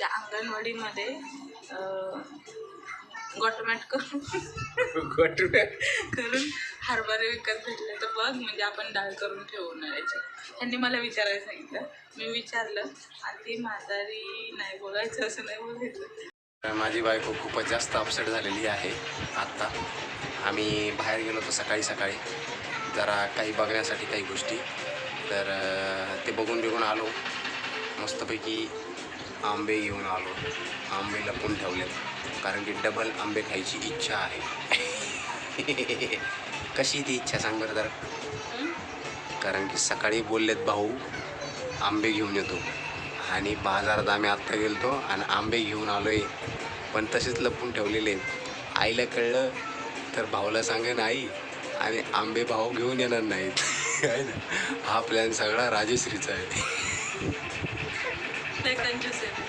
त्या अंगणवाडीमध्ये गोटमॅट करून गटुऱ्या करून हरभरे विकत भेटले तर बघ म्हणजे आपण डाळ करून ठेवू उन्हाळ्याची त्यांनी मला विचारायला सांगितलं. मी विचारलं आणि ती म्हातारी नाही बोलायचं असं नाही बोलायचं. माझी बायको खूपच जास्त अपसेट झालेली आहे आत्ता. आम्ही बाहेर गेलो होतो सकाळी सकाळी. जरा काही बघण्यासाठी काही गोष्टी. तर ते बघून बिघून आलो. मस्तपैकी आंबे घेऊन आलो. आंबे लपून ठेवलेत. कारण की डबल आंबे खायची इच्छा आहे. कशी ती इच्छा सांग बरं तर कारण की सकाळी बोललेत भाऊ आंबे घेऊन येतो. आणि बाजारात आम्ही आत्ता गेलतो आणि आंबे घेऊन आलो आहे पण तसेच लपून ठेवलेले. आईला कळलं तर भाऊला सांगेन आई आणि आंबे भाऊ घेऊन येणार नाहीत. आहे ना? हा प्लॅन सगळा राजश्रीचा आहे. लय कंजूस आहे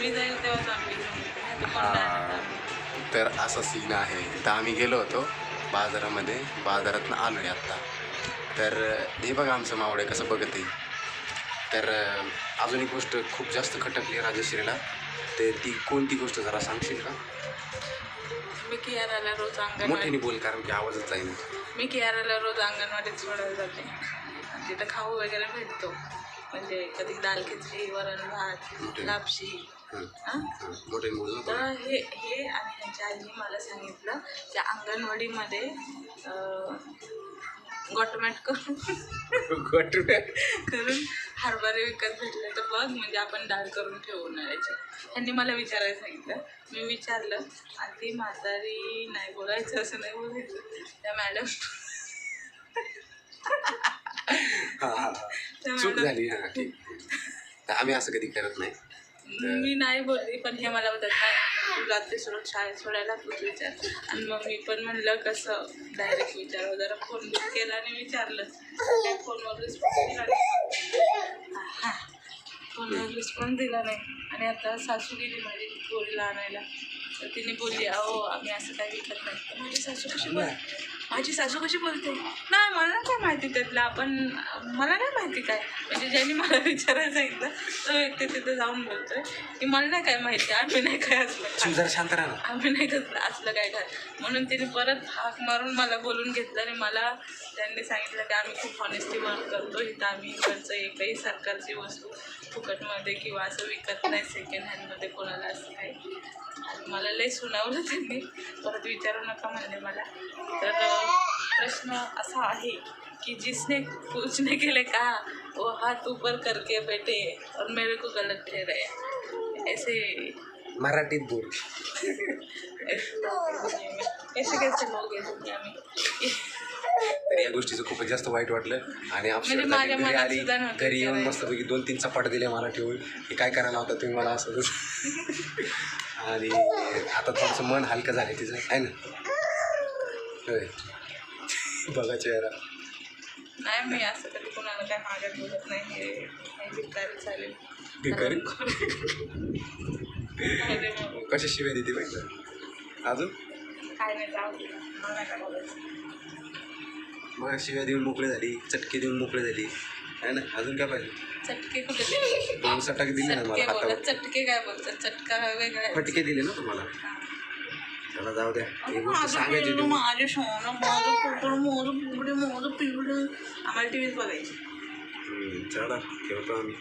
मी जाईल तेव्हाच आम्ही घेऊन येतो. नाहीतर कोण नाही आणत आंबे. तर असा सीन आहे तर आम्ही गेलो होतो बाजारामध्ये बाजारातनं आलो आहे आत्ता. तर हे बघा आमचं मावळे कसं बघत आहे. तर अं, अजून एक गोष्ट खूप जास्त खटकली आहे राजश्रीला तर ती कोणती गोष्ट जरा सांगशील का? मी कियाराला रोज अंगणवाडी मोठ्याने बोल कारण की आवाजच जाईल मी कियाराला रोज अंगणवाडीत सोडायला जाते. तिथं खाऊ वगैरे भेटतो. म्हणजे कधी दाल खिचडी वरण भात. लापशी. तर. हे हे आणि ह्यांच्या आईने मला सांगितलं त्या अंगणवाडीमध्ये गोटमॅट करून गटुऱ्या करून हरभरे विकत भेटले तर बघ म्हणजे आपण डाळ करून ठेवू उन्हाळ्याची त्यांनी मला विचारायला सांगितलं. मी विचारलं आणि ती म्हातारी नाही बोलायचं असं नाही बोलायचं. त्या मॅडम चूक झाली हा ठीक. तर आम्ही असं कधी करत नाही. मी नाही बोलली पण हे मला म्हणतात नाही तू रात्री सोडून शाळेत सोडायला तूच विचार. आणि मग मी पण म्हणलं कसं? डायरेक्ट विचारावं जरा फोन बुक केला आणि विचारलं. त्या फोनवर रिस्पॉन्स दिला नाही. फोनवर रिस्पॉन्स दिला नाही. आणि आता सासू गेली माझी पोरीला आणायला. तर तिने बोलली अहो आम्ही असं काही विकत नाही. माझी सासू कशी बोल माझी सासू कशी बोलते? नाही मला नाही काय माहिती त्यातलं. आपण मला नाही माहिती काय. म्हणजे ज्यांनी मला विचारायला सांगितलं तो व्यक्ती तिथे जाऊन बोलतोय. की मला नाही काय माहिती आम्ही नाही काय असलं. जरा शांत राहा ना. आम्ही नाही कसलं असलं काय खात म्हणून तिने परत हाक मारून मला बोलून घेतलं आणि मला त्यांनी सांगितलं की आम्ही खूप ऑनेस्टी वर्क करतो. इथं आम्ही इकडचं एकही सरकारची वस्तू फुकटमध्ये किंवा असं विकत नाही सेकंड हँडमध्ये कोणाला असं काही. मला लय सुनावलं त्यांनी. परत विचारू नका म्हणले मला. प्रश्न असा आहे की जिसने पूछने के लिए कहा वो हाथ ऊपर करके बैठे और मेरे को गलत ठहराया। ऐसे मराठीत बोल. कैसे कैसे लोग हैं दुनिया में? तर या गोष्टीचं खूपच जास्त वाईट वाटलं. आणि म्हणजे घरी आली येऊन. मस्तपैकी दोन तीन चपाट दिले मला ठेवून हे काय करायला होता तुम्ही मला असं. आणि आता थोडंसं मन हलकं झालं तिचं आहे ना? होय. बघा चेहरा नाही मी असं कधी कोणाला काय मागत बोलत नाही हे हे भिकारी? चालेल भिकारी? कशा शिव्या देते पाहिजे अजून? काय नाही जाऊ दे. मला काय बोलायचं. मग शिव्या देऊन मोकळी झाली चटके देऊन मोकळी झाली. आहे ना? अजून काय पाहिजे? चटके कुठे दिले? दोन सटाके दिले ना चटके मला बोलत चटके काय बोलतात? चटका हा वेगळा आहे. फटके दिले ना तुम्हाला? चला जाऊ द्या ही गोष्ट सांगायची होती. माझे सोनं माझं कुकड माझं बुबडे माझं पिवडं आम्हाला टी व्हीच बघायची हम्म, चला ठेवतो आम्ही